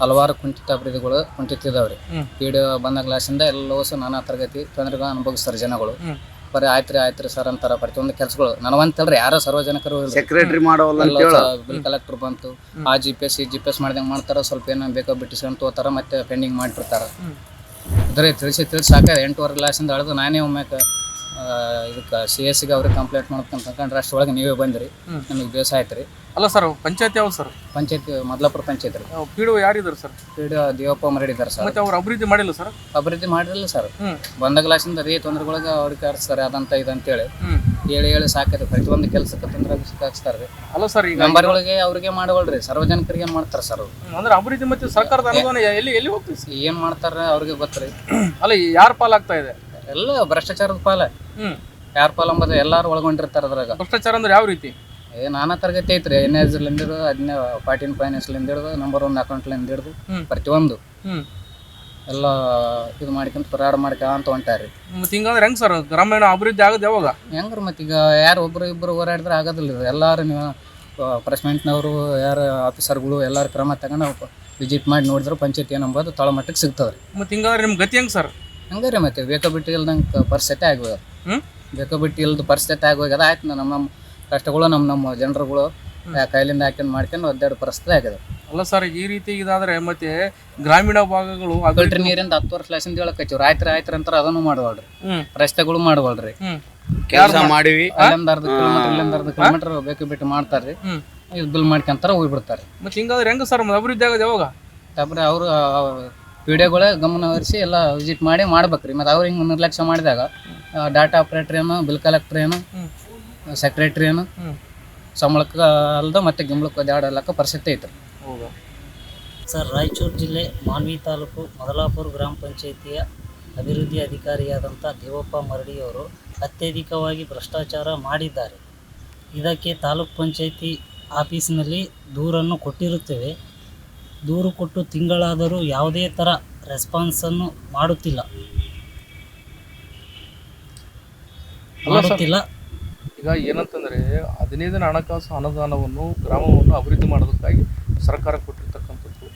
ಹಲವಾರು ಕುಂಠಿತ ಅಭಿವೃದ್ಧಿಗಳು ಕುಂಠಿತ ಇದಾವ್ರಿ ಪಿ ಡಿ ಬಂದ ಗ್ಲಾಸಿಂದ ಎಲ್ಲವೂ ಸಹ ನಾನಾ ತರಗತಿ ತೊಂದರೆಗಳು ಅನುಭವಿಸ್ತಾರೆ ಜನಗಳು. ಬರೀ ಆಯ್ತ್ರಿ ಆಯ್ತ್ರಿ ಸರ್ ಅಂತಾರ ಪ್ರತಿಯೊಂದು ಕೆಲಸಗಳು. ನನವಂತೇಳ್ರಿ ಯಾರೋ ಸಾರ್ವಜನಿಕರು ಸೆಕ್ರೆಟರಿ ಮಾಡೋಲ್ಲ ಬಿಲ್ ಕಲೆಕ್ಟರ್ ಬಂತು ಆ ಜಿ ಪಿ ಎಸ್ ಈ ಜಿ ಪಿ ಎಸ್ ಮಾಡ್ದಂಗೆ ಮಾಡ್ತಾರ ಸ್ವಲ್ಪ ಏನೋ ಬೇಕೋ ಬಿಟ್ಟಿಸ್ಕೊಂಡು ತೋತಾರ ಮತ್ತೆ ಪೆಂಡಿಂಗ್ ಮಾಡಿಬಿಡ್ತಾರ. ಇದ್ರೆ ತಿಳಿಸಿ ತಿಳಿಸಿ ಸಾಕಾಗ ಎಂಟೂವರೆ ಗ್ಲಾಸಿಂದ ಅಳೆದು ನಾನೇ ಒಮ್ಮೆ ಇದಕ್ಕೆ ಸಿ ಎಸ್ ಸಿಗೆ ಅವ್ರಿಗೆ ಕಂಪ್ಲೇಂಟ್ ಮಾಡ್ಕೊಂತ ಅಷ್ಟು ಒಳಗೆ ನೀವೇ ಬಂದ್ರಿ. ನಿಮಗೆ ಬೇಸ ಆಯ್ತು ರೀ ಅಲ್ಲ ಸರ್ ಪಂಚಾಯತ್ ಯಾವ್ದು ಸರ್? ಪಂಚಾಯತ್ ಮದ್ಲಾಪುರ ಪಂಚಾಯತ್ ರೀ. ಪಿ ಡಿ ಯಾರಿದ್ದಾರೆ ಸರ್? ಪಿ ಡಿ ದೇವಪ್ಪ ಮರಡಿದ್ದಾರೆ ಸರ್. ಮತ್ತೆ ಅವ್ರು ಅಭಿವೃದ್ಧಿ ಮಾಡಿಲ್ಲ ಸರ್? ಅಭಿವೃದ್ಧಿ ಮಾಡಿರಲಿಲ್ಲ ಸರ್. ಬಂದ ಗ್ಲಾಸಿಂದ ಅದೇ ತೊಂದರೆಗಳಿಗೆ ಅವ್ರಿಗೆ ಕರ್ಸ್ತಾರೆ ಅದಂತ ಇದಂತೇಳಿ ಹೇಳಿ ಹೇಳಿ ಹೇಳಿ ಸಾಕೈತೆ ಪ್ರತಿಯೊಂದು ಕೆಲಸಕ್ಕೆ ತೊಂದರೆ ಸಿಕ್ಕಾಕ್ಸ್ತಾರೆ ರೀ. ಅಲ್ಲ ಸರ್ ಈಗ ನಂಬರ್ಗಳಿಗೆ ಅವ್ರಿಗೆ ಮಾಡವಲ್ರಿ ಸಾರ್ವಜನಿಕರಿಗೆ ಏನು ಮಾಡ್ತಾರೆ ಸರ್ ಅವ್ರು? ಅಂದ್ರೆ ಅಭಿವೃದ್ಧಿ ಮತ್ತೆ ಸರ್ಕಾರದ ಅನುದಾನ ಎಲ್ಲಿ ಎಲ್ಲಿ ಹೋಗ್ತೀವಿ ಏನು ಮಾಡ್ತಾರೆ ಅವ್ರಿಗೆ ರೀ ಅಲ್ಲ ಯಾರ ಪಾಲಾಗ್ತಾ ಇದೆ? ಎಲ್ಲ ಭ್ರಷ್ಟಾಚಾರದ ಪಾಲ. ಹ್ಮ್. ಯಾರ ಪಾಲ ಅಂಬದು ಎಲ್ಲಾರು ಒಳಗೊಂಡಿರ್ತಾರ ಅದ್ರಾಗ. ಭ್ರಷ್ಟಾಚಾರ ಅಂದ್ರೆ ಯಾವ ರೀತಿ? ಏ ನಾನಾ ತರಗತಿ ಐತ್ರಿ ಎನ್ ಎಸ್ಲಿಂದ ಹಿಡಿದು ಹದಿನ ಫಾರ್ಟಿನ್ ಫೈನಾನ್ಸ್ಲಿಂದ ಹಿಡಿದು ನಂಬರ್ ಒನ್ ಅಕೌಂಟ್ಲಿಂದ ಹಿಡಿದು ಹ್ಮ್. ಪ್ರತಿಯೊಂದು. ಹ್ಮ್. ಎಲ್ಲ ಇದು ಮಾಡ್ಕೊಂತ ಪರಾಡ ಮಾಡ್ಕೊಂತ ಹೊಂಟಾರಿ. ಮತ್ತೆ ಹಿಂಗಂದ್ರೆ ಹೆಂಗ್ ಸರ್ ಗ್ರಾಮೀಣ ಅಭಿವೃದ್ಧಿ ಆಗೋದು ಯಾವಾಗ? ಹೆಂಗ್ರ ಮತ್ತೆ ಈಗ ಯಾರು ಒಬ್ರು ಇಬ್ರು ಹೋರಾಡಿದ್ರೆ ಆಗೋದಿಲ್ಲ ಎಲ್ಲರೂ ಎಲ್ಲಾರು ನೀವು ಪ್ರೆಸ್ಮೆಂಟ್ನವರು ಯಾರು ಆಫೀಸರ್ಗಳು ಎಲ್ಲಾರು ಕ್ರಮ ತಗೊಂಡು ವಿಸಿಟ್ ಮಾಡಿ ನೋಡಿದ್ರೆ ಪಂಚಾಯತ್ ಏನಂಬೋದು ತಳಮಟ್ಟಕ್ಕೆ ಸಿಗ್ತವ್ರಿ ಮತ್ತೆ ಹಿಂಗಾದ್ರೆ ನಿಮ್ ಗತಿ ಹೆಂಗ್ ಸರ್? ಹಂಗಾರೆ ಮತ್ತೆ ಬೇಕಾ ಬಿಟ್ಟು ಇಲ್ದಂಗೆ ಪರಿಸ್ಥಿತಿ ಆಗೋದು ಹ್ಮ್? ಬೇಕಾ ಬಿಟ್ಟು ಇಲ್ದ ಪರಿಸ್ಥಿತಿ ಆಗೋಗ್ಯದ ಆಯ್ತು ನಮ್ಮ ನಮ್ಮ ಕಷ್ಟಗಳು ನಮ್ಮ ನಮ್ಮ ಜನರುಗಳು ಕೈಲಿಂದ ಹಾಕೊಂಡು ಮಾಡ್ಕೊಂಡು ಒದ್ದಾಡೋ ಪರಿಸ್ಥಿತಿ ಆಗಿದೆ ಅಲ್ಲ ಸರ್ ಈ ರೀತಿ ಇದಾದ್ರೆ ಮತ್ತೆ ಗ್ರಾಮೀಣ ಭಾಗಗಳು ಅಗಲ್ಟ್ರಿ ಫಿಲ್ಟರ್ ನೀರಿಂದ ಹತ್ತು ವರ್ಷ ಲಕ್ಷದಿಂದ ಹೇಳಕ್ ಹಚ್ಚು ಆಯ್ತು ಆಯ್ತು ಅಂತಾರೆ ಅದನ್ನು ಮಾಡವಲ್ರಿ. ಹ್ಮ್. ರಸ್ತೆಗಳು ಮಾಡವಲ್ರಿ. ಕೆಲಸ ಮಾಡಿವಿ. ಅಲ್ಲಿಂದ ಅರ್ಧ ಕಿಲೋಮೀಟರ್ ಇಲ್ಲಿಂದ ಅರ್ಧ ಕಿಲೋಮೀಟರ್ ಬೇಕು ಬಿಟ್ಟು ಮಾಡ್ತಾರ್ರಿ. ಇದು ಬಿಲ್ ಮಾಡ್ಕೊಂತಾರ ಹೋಗ್ಬಿಡ್ತಾರೆ ಮತ್ತೆ ಹಿಂಗಾದ್ರೆ ಹೆಂಗ ಸರ್ ಅಭಿವೃದ್ಧಿ ಆಗೋದು ಯಾವಾಗ? ತಬ್ರೆ ಅವರು ವಿಡಿಯೋಗಳ ಗಮನ ಹರಿಸಿ ಎಲ್ಲ ವಿಸಿಟ್ ಮಾಡಿ ಮಾಡ್ಬೇಕ್ರಿ. ಮತ್ತೆ ಅವ್ರು ಹಿಂಗೆ ನಿರ್ಲಕ್ಷ್ಯ ಮಾಡಿದಾಗ ಡಾಟಾ ಆಪ್ರೇಟರ್ ಏನು ಬಿಲ್ ಕಲೆಕ್ಟರ್ ಏನು ಸೆಕ್ರೆಟರಿ ಏನು ಸಂಬಳಕ್ಕೆ ಅಲ್ದ ಮತ್ತೆ ಗಿಂಬಳಕ್ಕೆ ಒದ್ದಾಡಲಕ್ಕ ಪರಿಸ್ಥಿತಿ ಐತ್ರಿ. ಹೌದಾ? ಸರ್ ರಾಯಚೂರು ಜಿಲ್ಲೆ ಮಾನ್ವಿ ತಾಲೂಕು ಮೊದಲಾಪುರ ಗ್ರಾಮ ಪಂಚಾಯಿತಿಯ ಅಭಿವೃದ್ಧಿ ಅಧಿಕಾರಿಯಾದಂಥ ದೇವಪ್ಪ ಮರಡಿಯವರು ಅತ್ಯಧಿಕವಾಗಿ ಭ್ರಷ್ಟಾಚಾರ ಮಾಡಿದ್ದಾರೆ. ಇದಕ್ಕೆ ತಾಲೂಕ್ ಪಂಚಾಯಿತಿ ಆಫೀಸಿನಲ್ಲಿ ದೂರನ್ನು ಕೊಟ್ಟಿರುತ್ತೇವೆ. ದೂರು ಕೊಟ್ಟು ತಿಂಗಳಾದರೂ ಯಾವುದೇ ಥರ ರೆಸ್ಪಾನ್ಸನ್ನು ಮಾಡುತ್ತಿಲ್ಲ. ಮಾಡುತ್ತಿಲ್ಲ ಈಗ ಏನಂತಂದ್ರೆ ಹದಿನೈದನೇ ಹಣಕಾಸು ಅನುದಾನವನ್ನು ಗ್ರಾಮವನ್ನು ಅಭಿವೃದ್ಧಿ ಮಾಡೋದಕ್ಕಾಗಿ ಸರ್ಕಾರ ಕೊಟ್ಟಿರ್ತಕ್ಕಂಥದ್ದು.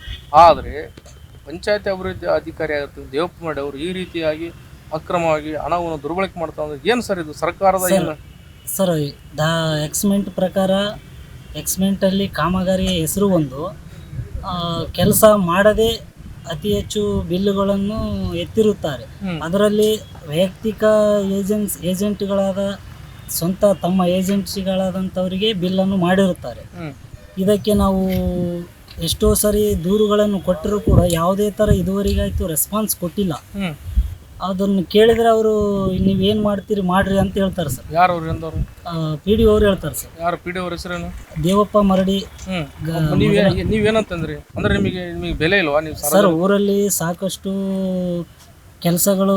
ಆದರೆ ಪಂಚಾಯತಿ ಅಭಿವೃದ್ಧಿ ಅಧಿಕಾರಿ ಆಗಿರ್ತದೆ ದೇವಪ್ಪ ಮಾಡಿ ಅವರು ಈ ರೀತಿಯಾಗಿ ಅಕ್ರಮವಾಗಿ ಹಣವನ್ನು ದುರ್ಬಳಕೆ ಮಾಡ್ತಾ ಅಂದ್ರೆ ಏನು ಸರ್ ಇದು? ಸರ್ಕಾರದ ಏನು? ಸರ್ ದ ಎಕ್ಸ್ಮೆಂಟ್ ಪ್ರಕಾರ ಎಕ್ಸ್ಮೆಂಟಲ್ಲಿ ಕಾಮಗಾರಿಯ ಹೆಸರು ಒಂದು. ಕೆಲಸ ಮಾಡದೆ ಅತಿ ಹೆಚ್ಚು ಬಿಲ್ಲುಗಳನ್ನು ಎತ್ತಿರುತ್ತಾರೆ. ಅದರಲ್ಲಿ ವೈಯಕ್ತಿಕ ಏಜೆನ್ಸ್ ಏಜೆಂಟ್ಗಳಾದ ಸ್ವಂತ ತಮ್ಮ ಏಜೆನ್ಸಿಗಳಾದಂಥವರಿಗೆ ಬಿಲ್ಲನ್ನು ಮಾಡಿರುತ್ತಾರೆ. ಇದಕ್ಕೆ ನಾವು ಎಷ್ಟೋ ಸರಿ ದೂರುಗಳನ್ನು ಕೊಟ್ಟರೂ ಕೂಡ ಯಾವುದೇ ಥರ ಇದುವರೆಗಾಯಿತು ರೆಸ್ಪಾನ್ಸ್ ಕೊಟ್ಟಿಲ್ಲ. ಅದನ್ನು ಕೇಳಿದರೆ ಅವರು ನೀವು ಏನು ಮಾಡ್ತೀರಿ ಮಾಡ್ರಿ ಅಂತ ಹೇಳ್ತಾರೆ ಸರ್. ಯಾರು ಅವ್ರು ಎಂದವರು? ಪಿ ಡಿ ಅವ್ರು ಹೇಳ್ತಾರೆ ಸರ್. ಯಾರು ಪಿ ಡಿ ಅವ್ರ ಹೆಸರೇನು? ದೇವಪ್ಪ ಮರಡಿ. ನೀವೇನಂತಂದ್ರಿ ಅಂದ್ರೆ ನಿಮಗೆ ನಿಮಗೆ ಬೆಲೆ ಇಲ್ವಾ? ನೀವು ಸರ್ ಊರಲ್ಲಿ ಸಾಕಷ್ಟು ಕೆಲಸಗಳು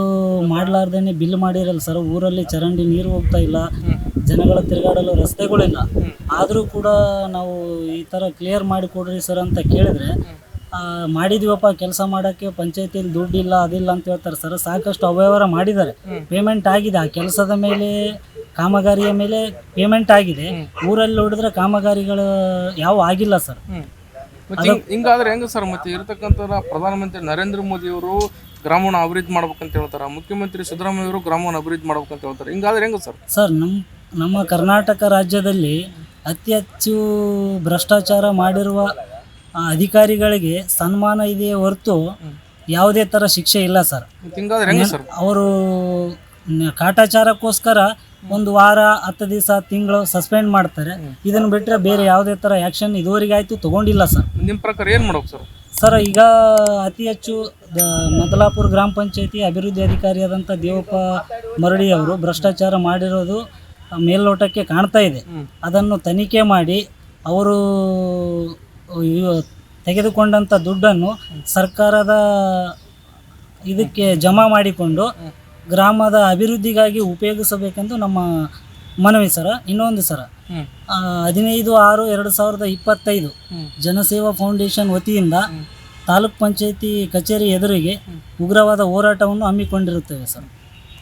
ಮಾಡಲಾರ್ದೇನೆ ಬಿಲ್ ಮಾಡಿರಲ್ಲ ಸರ್. ಊರಲ್ಲಿ ಚರಂಡಿ ನೀರು ಹೋಗ್ತಾ ಇಲ್ಲ. ಜನಗಳ ತಿರುಗಾಡಲು ರಸ್ತೆಗಳಿಲ್ಲ. ಆದರೂ ಕೂಡ ನಾವು ಈ ಥರ ಕ್ಲಿಯರ್ ಮಾಡಿ ಕೊಡ್ರಿ ಸರ್ ಅಂತ ಕೇಳಿದ್ರೆ ಮಾಡಿದೀವಪ್ಪ ಕೆಲಸ ಮಾಡೋಕ್ಕೆ, ಪಂಚಾಯತಿಯಲ್ಲಿ ದುಡ್ಡಿಲ್ಲ, ಅದಿಲ್ಲ ಅಂತ ಹೇಳ್ತಾರೆ ಸರ್. ಸಾಕಷ್ಟು ಅವ್ಯವಹಾರ ಮಾಡಿದ್ದಾರೆ. ಪೇಮೆಂಟ್ ಆಗಿದೆ. ಆ ಕೆಲಸದ ಮೇಲೆ, ಕಾಮಗಾರಿಯ ಮೇಲೆ ಪೇಮೆಂಟ್ ಆಗಿದೆ. ಊರಲ್ಲಿ ನೋಡಿದ್ರೆ ಕಾಮಗಾರಿಗಳು ಯಾವ ಆಗಿಲ್ಲ ಸರ್. ಹಿಂಗಾದ್ರೆ ಹೆಂಗ ಸರ್? ಮತ್ತೆ ಇರತಕ್ಕಂಥ ಪ್ರಧಾನಮಂತ್ರಿ ನರೇಂದ್ರ ಮೋದಿ ಅವರು ಗ್ರಾಮವನ್ನು ಅಭಿವೃದ್ಧಿ ಅಂತ ಹೇಳ್ತಾರೆ. ಮುಖ್ಯಮಂತ್ರಿ ಸಿದ್ದರಾಮಯ್ಯ ಅವರು ಗ್ರಾಮವನ್ನು ಅಭಿವೃದ್ಧಿ ಅಂತ ಹೇಳ್ತಾರೆ. ಹಿಂಗಾದ್ರೆ ಹೆಂಗ ಸರ್? ಸರ್ ನಮ್ಮ ನಮ್ಮ ಕರ್ನಾಟಕ ರಾಜ್ಯದಲ್ಲಿ ಅತಿ ಹೆಚ್ಚು ಭ್ರಷ್ಟಾಚಾರ ಮಾಡಿರುವ ಅಧಿಕಾರಿಗಳಿಗೆ ಸನ್ಮಾನ ಇದೆಯೇ ಹೊರತು ಯಾವುದೇ ಥರ ಶಿಕ್ಷೆ ಇಲ್ಲ ಸರ್. ಮತ್ತೆ ಹಿಂಗಾದ್ರೆ ಹೆಂಗ ಸರ್? ಅವರು ಕಾಟಾಚಾರಕ್ಕೋಸ್ಕರ ಒಂದು ವಾರ ಹತ್ತು ದಿವಸ ತಿಂಗಳು ಸಸ್ಪೆಂಡ್ ಮಾಡ್ತಾರೆ. ಇದನ್ನು ಬಿಟ್ಟರೆ ಬೇರೆ ಯಾವುದೇ ಥರ ಆ್ಯಕ್ಷನ್ ಇದುವರೆಗೆ ಆಯಿತು ತೊಗೊಂಡಿಲ್ಲ ಸರ್. ನಿಮ್ಮ ಪ್ರಕಾರ ಏನು ಮಾಡ್ಬೇಕು ಸರ್? ಸರ್ ಈಗ ಅತಿ ಹೆಚ್ಚು ಮೊದಲಾಪುರ ಗ್ರಾಮ ಪಂಚಾಯತಿ ಅಭಿವೃದ್ಧಿ ಅಧಿಕಾರಿಯಾದಂಥ ದೇವಪ್ಪ ಮರಡಿ ಅವರು ಭ್ರಷ್ಟಾಚಾರ ಮಾಡಿರೋದು ಮೇಲ್ನೋಟಕ್ಕೆ ಕಾಣ್ತಾ ಇದೆ. ಅದನ್ನು ತನಿಖೆ ಮಾಡಿ ಅವರು ತೆಗೆದುಕೊಂಡಂಥ ದುಡ್ಡನ್ನು ಸರ್ಕಾರದ ಇದಕ್ಕೆ ಜಮಾ ಮಾಡಿಕೊಂಡು ಗ್ರಾಮದ ಅಭಿವೃದ್ಧಿಗಾಗಿ ಉಪಯೋಗಿಸಬೇಕೆಂದು ನಮ್ಮ ಮನವಿ ಸರ ಇನ್ನೊಂದು ಸರ. ಹದಿನೈದು ಆರು ಎರಡು ಸಾವಿರದ ಇಪ್ಪತ್ತೈದು ಜನಸೇವಾ ಫೌಂಡೇಶನ್ ವತಿಯಿಂದ ತಾಲೂಕ್ ಪಂಚಾಯಿತಿ ಕಚೇರಿ ಎದುರಿಗೆ ಉಗ್ರವಾದ ಹೋರಾಟವನ್ನು ಹಮ್ಮಿಕೊಂಡಿರುತ್ತೇವೆ ಸರ್.